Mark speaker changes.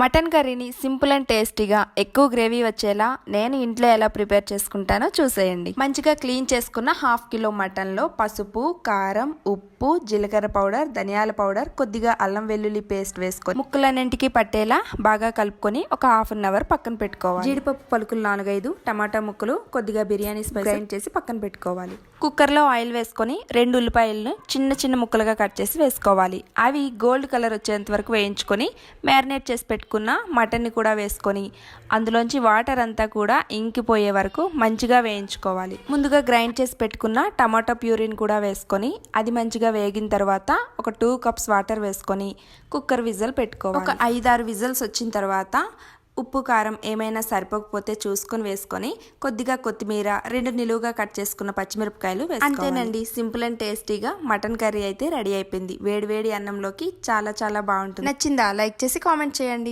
Speaker 1: Mutton కర్రీని simple and టేస్టీగా ఎక్కువ గ్రేవీ వచ్చేలా నేను ఇంట్లో ఎలా ప్రిపేర్ చేసుకుంటానో చూసేయండి. మంచిగా క్లీన్ చేసుకున్న హాఫ్ కిలో మటన్లో పసుపు కారం ఉప్పు జీలకర్ర పౌడర్ ధనియాల పౌడర్ కొద్దిగా అల్లం వెల్లుల్లి పేస్ట్ వేసుకొని ముక్కలన్నింటికి పట్టేలా బాగా కలుపుకొని ఒక హాఫ్ అన్ అవర్ పక్కన పెట్టుకోవాలి. జీడిపప్పు పలుకులు నాలుగైదు టమాటా ముక్కలు కొద్దిగా బిర్యానీ స్పైస్ గ్రైండ్ చేసి పక్కన పెట్టుకోవాలి. కుక్కర్లో ఆయిల్ వేసుకొని రెండు ఉల్లిపాయలను చిన్న చిన్న ముక్కలుగా కట్ చేసి వేసుకోవాలి. అవి గోల్డ్ కలర్ వచ్చేంత వరకు వేయించుకొని మ్యారినేట్ చేసి పెట్టుకున్న మటన్ని కూడా వేసుకొని అందులోంచి వాటర్ అంతా కూడా ఇంకిపోయే వరకు మంచిగా వేయించుకోవాలి. ముందుగా గ్రైండ్ చేసి పెట్టుకున్న టమాటో ప్యూరిన్ కూడా వేసుకొని అది మంచిగా వేగిన తర్వాత ఒక టూ కప్స్ వాటర్ వేసుకొని కుక్కర్ విజిల్ పెట్టుకోవాలి. ఒక ఐదారు విజిల్స్ వచ్చిన తర్వాత ఉప్పు కారం ఏమైనా సరిపోకపోతే చూసుకొని వేసుకొని కొద్దిగా కొత్తిమీర రెండు నిలువుగా కట్ చేసుకున్న పచ్చిమిరపకాయలు అంతేనండి సింపుల్ అండ్ టేస్టీగా మటన్ కర్రీ అయితే రెడీ అయిపోయింది. వేడి వేడి అన్నంలోకి చాలా చాలా బాగుంటుంది. నచ్చిందా? లైక్ చేసి కామెంట్ చేయండి.